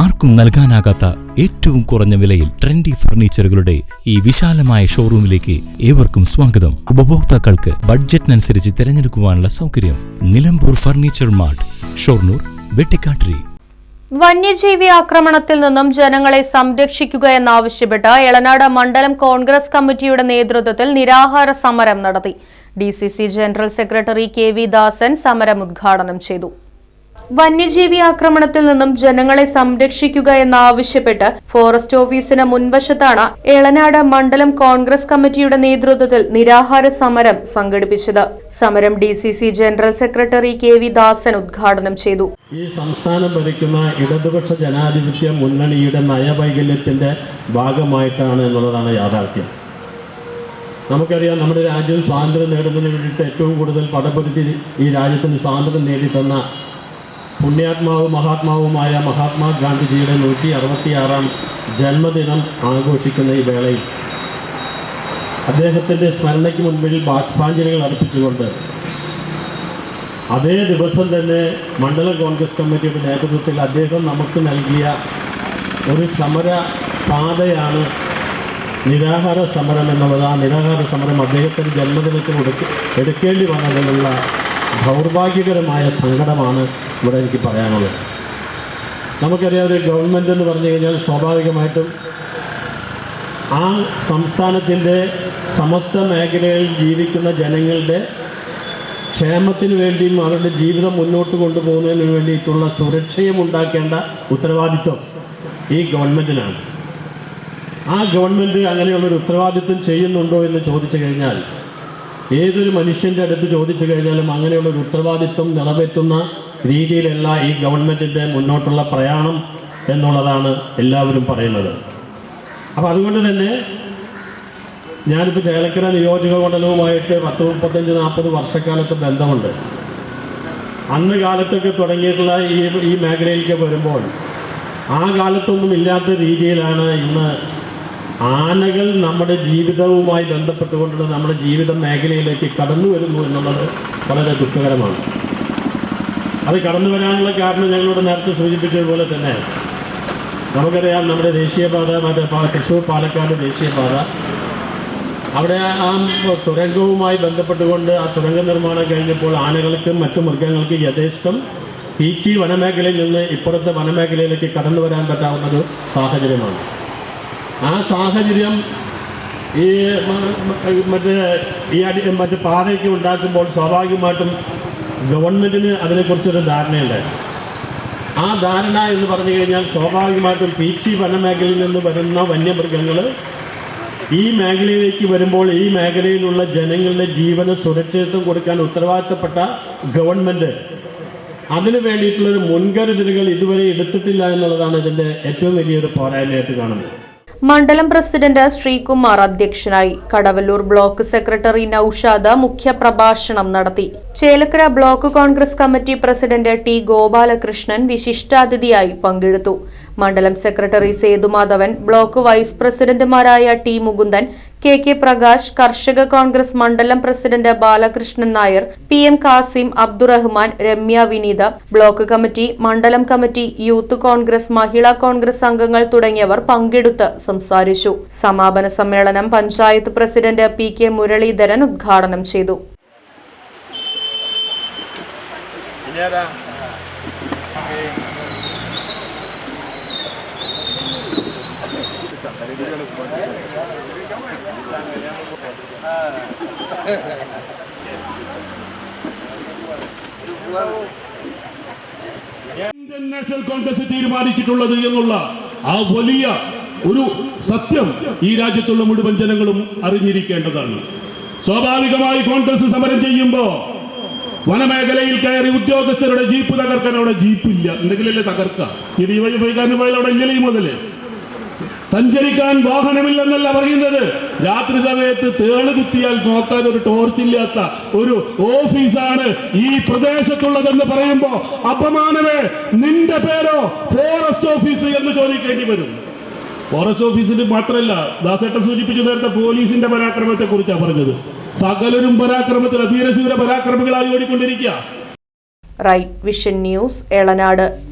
ആർക്കും നൽകാനാകാത്ത ഏറ്റവും കുറഞ്ഞ വിലയിൽ ട്രെൻഡി ഫർണിച്ചറുകളുടെ ഈ വിശാലമായ ഷോറൂമിലേക്ക് ഏവർക്കും സ്വാഗതം. ഉപഭോക്താക്കൾക്ക് ബഡ്ജറ്റിനനുസരിച്ച് തിരഞ്ഞെടുക്കുവാനുള്ള സൗകര്യം നിലമ്പൂർ ഫർണിച്ചർ മാർട്ട് ഷോർണൂർ വെട്ടിക്കാട്ടിരി. വന്യജീവി ആക്രമണത്തിൽ നിന്നും ജനങ്ങളെ സംരക്ഷിക്കുക എന്നാവശ്യപ്പെട്ട് എളനാട് മണ്ഡലം കോൺഗ്രസ് കമ്മിറ്റിയുടെ നേതൃത്വത്തിൽ നിരാഹാര സമരം നടത്തി. D general secretary K V Dasan സമരം ഉദ്ഘാടനം ചെയ്തു. വന്യജീവി ആക്രമണത്തിൽ നിന്നും ജനങ്ങളെ സംരക്ഷിക്കുക എന്നാവശ്യപ്പെട്ട് ഫോറസ്റ്റ് ഓഫീസിന് മുൻവശത്താണ് എളനാട് മണ്ഡലം കോൺഗ്രസ് കമ്മിറ്റിയുടെ നേതൃത്വത്തിൽ നിരാഹാര സമരം സംഘടിപ്പിച്ചത്. സമരം D general secretary K V Dasan ഉദ്ഘാടനം ചെയ്തു. ഈ സംസ്ഥാനം ഭരിക്കുന്ന ഇടതുപക്ഷ ജനാധിപത്യ മുന്നണിയുടെ നയവൈകല്യത്തിന്റെ ഭാഗമായിട്ടാണ് എന്നുള്ളതാണ് യാഥാർത്ഥ്യം. നമുക്കറിയാം നമ്മുടെ രാജ്യം സ്വാതന്ത്ര്യം നേടുന്നതിന് വേണ്ടിയിട്ട് ഏറ്റവും കൂടുതൽ പടപൊരുത്തി ഈ രാജ്യത്തിന് സ്വാതന്ത്ര്യം നേടിത്തന്ന പുണ്യാത്മാവും മഹാത്മാവുമായ മഹാത്മാഗാന്ധിജിയുടെ നൂറ്റി അറുപത്തിയാറാം ജന്മദിനം ആഘോഷിക്കുന്ന ഈ വേളയിൽ അദ്ദേഹത്തിന്റെ സ്മരണയ്ക്ക് മുൻപിൽ ബാഷ്പാഞ്ജലികൾ അർപ്പിച്ചുകൊണ്ട് അതേ ദിവസം തന്നെ മണ്ഡല കോൺഗ്രസ് കമ്മിറ്റിയുടെ നേതൃത്വത്തിൽ അദ്ദേഹം നമുക്ക് നൽകിയ ഒരു സമര പാതയാണ് നിരാഹാര സമരം എന്നുള്ളത്. ആ നിരാഹാര സമരം അദ്ദേഹത്തിന്റെ ജന്മദിനത്തിൽ എടുക്ക എടുക്കേണ്ടി വന്നതിനുള്ള ദൗർഭാഗ്യകരമായ സങ്കടമാണ് ഇവിടെ എനിക്ക് പറയാനുള്ളത്. നമുക്കറിയാം ഒരു ഗവൺമെന്റ് എന്ന് പറഞ്ഞു കഴിഞ്ഞാൽ സ്വാഭാവികമായിട്ടും ആ സംസ്ഥാനത്തിന്റെ സമസ്ത മേഖലയിൽ ജീവിക്കുന്ന ജനങ്ങളുടെ ക്ഷേമത്തിന് വേണ്ടിയും അവരുടെ ജീവിതം മുന്നോട്ട് കൊണ്ടുപോകുന്നതിന് വേണ്ടിയിട്ടുള്ള സുരക്ഷയും ഉണ്ടാക്കേണ്ട ഉത്തരവാദിത്വം ഈ ഗവൺമെന്റിനാണ് ആ ഗവൺമെന്റ് അങ്ങനെയുള്ളൊരു ഉത്തരവാദിത്വം ചെയ്യുന്നുണ്ടോ എന്ന് ചോദിച്ചു കഴിഞ്ഞാൽ ഏതൊരു മനുഷ്യന്റെ അടുത്ത് ചോദിച്ചു കഴിഞ്ഞാലും അങ്ങനെയുള്ള ഒരു ഉത്തരവാദിത്വം നിറവേറ്റുന്ന രീതിയിലല്ല ഈ ഗവൺമെന്റിന്റെ മുന്നോട്ടുള്ള പ്രയാണം എന്നുള്ളതാണ് എല്ലാവരും പറയുന്നത്. അപ്പോൾ അതുകൊണ്ട് തന്നെ ഞാനിപ്പോൾ ചേലക്കര നിയോജക മണ്ഡലവുമായിട്ട് പത്ത് മുപ്പത്തഞ്ച് നാൽപ്പത് വർഷക്കാലത്ത് ബന്ധമുണ്ട്. അന്ന് കാലത്തൊക്കെ തുടങ്ങിയിട്ടുള്ള ഈ ഈ മേഖലയിലേക്ക് വരുമ്പോൾ ആ കാലത്തൊന്നും ഇല്ലാത്ത രീതിയിലാണ് ഇന്ന് ആനകൾ നമ്മുടെ ജീവിതവുമായി ബന്ധപ്പെട്ടുകൊണ്ടുള്ള നമ്മുടെ ജീവിത മേഖലയിലേക്ക് കടന്നു വരുന്നു എന്നുള്ളത് വളരെ ദുഃഖകരമാണ്. അത് കടന്നു വരാനുള്ള കാരണം ഞങ്ങളോട് നേരത്തെ സൂചിപ്പിച്ചതുപോലെ തന്നെ നമുക്കറിയാം നമ്മുടെ ദേശീയപാത മറ്റേ തൃശ്ശൂർ പാലക്കാട് ദേശീയപാത. അവിടെ ആ തുരങ്കവുമായി ബന്ധപ്പെട്ടുകൊണ്ട് ആ തുരങ്ക നിർമ്മാണം കഴിഞ്ഞപ്പോൾ ആനകൾക്കും മറ്റു മൃഗങ്ങൾക്കും യഥേഷ്ടം പീച്ചി വനമേഖലയിൽ നിന്ന് ഇപ്പുറത്തെ വനമേഖലയിലേക്ക് കടന്നു വരാൻ പറ്റാവുന്ന ഒരു സാഹചര്യമാണ്. ആ സാഹചര്യം ഈ മറ്റേ ഈ അടി മറ്റേ പാതയ്ക്ക് ഉണ്ടാക്കുമ്പോൾ സ്വാഭാവികമായിട്ടും ഗവൺമെന്റിന് അതിനെക്കുറിച്ചൊരു ധാരണയുണ്ട്. ആ ധാരണ എന്ന് പറഞ്ഞു കഴിഞ്ഞാൽ സ്വാഭാവികമായിട്ടും പീച്ചി വനമേഖലയിൽ നിന്ന് വരുന്ന വന്യമൃഗങ്ങൾ ഈ മേഖലയിലേക്ക് വരുമ്പോൾ ഈ മേഖലയിലുള്ള ജനങ്ങളുടെ ജീവന് സുരക്ഷിതത്വം കൊടുക്കാൻ ഉത്തരവാദിത്തപ്പെട്ട ഗവൺമെന്റ് അതിനു വേണ്ടിയിട്ടുള്ളൊരു മുൻകരുതലുകൾ ഇതുവരെ എടുത്തിട്ടില്ല എന്നുള്ളതാണ് ഇതിന്റെ ഏറ്റവും വലിയൊരു പോരായ്മയായിട്ട് കാണുന്നത്. മണ്ഡലം പ്രസിഡന്റ് ശ്രീകുമാർ അധ്യക്ഷനായി കടവല്ലൂർ ബ്ലോക്ക് സെക്രട്ടറി നൌഷാദ് മുഖ്യപ്രഭാഷണം നടത്തി. Chelakkara block Congress committee president T Gopalakrishnan വിശിഷ്ടാതിഥിയായി പങ്കെടുത്തു. മണ്ഡലം സെക്രട്ടറി സേതുമാധവൻ ബ്ലോക്ക് വൈസ് പ്രസിഡന്റുമാരായ T Mukundan K K Prakash കർഷക കോൺഗ്രസ് മണ്ഡലം president Balakrishnan Nair P M Kasim Abdurahman Ramya Vineetha block committee മണ്ഡലം കമ്മിറ്റി യൂത്ത് കോൺഗ്രസ് മഹിളാ കോൺഗ്രസ് അംഗങ്ങൾ തുടങ്ങിയവർ പങ്കെടുത്ത് സംസാരിച്ചു. സമാപന സമ്മേളനം panchayat president P K Muraleedharan ഉദ്ഘാടനം ചെയ്തു. ഇന്ത്യൻ നാഷണൽ കോൺഗ്രസ് തീരുമാനിച്ചിട്ടുള്ളത് എന്നുള്ള ആ വലിയ ഒരു സത്യം ഈ രാജ്യത്തുള്ള മുഴുവൻ ജനങ്ങളും അറിഞ്ഞിരിക്കേണ്ടതാണ് സ്വാഭാവികമായി കോൺഗ്രസ് സമരം ചെയ്യുമ്പോ വനമേഖലയിൽ കയറി ഉദ്യോഗസ്ഥരുടെ ജീപ്പ് തകർക്കാൻ അവിടെ ജീപ്പില്ല എന്തെങ്കിലല്ലേ തകർക്കാം ഈ ഡിവൈഎഫ്ഐക്കാരന് പോയാൽ അവിടെ ഈ മുതൽ സഞ്ചരിക്കാൻ വാഹനമില്ലെന്നല്ല പറയുന്നത്. രാത്രി സമയത്ത് തേൾ കുത്തിയാൽ നോക്കാൻ ഒരു ടോർച്ചില്ലാത്ത ഒരു ഓഫീസാണ് ഈ പ്രദേശത്തുള്ളതെന്ന് പറയുമ്പോ അപമാനമേ നിന്റെ പേരോ ഫോറസ്റ്റ് ഓഫീസ് എന്ന് ചോദിക്കേണ്ടി വരും. ഫോറസ്റ്റ് ഓഫീസിന് മാത്രമല്ല ദാസേട്ടൻ സൂചിപ്പിച്ചു നേരത്തെ പോലീസിന്റെ പരാക്രമത്തെ കുറിച്ചാണ് പറഞ്ഞത്. സകലരും പരാക്രമത്തിൽ അധീരശൂര പരാക്രമികളായി ഓടിക്കൊണ്ടിരിക്കുക. Right vision news Elanad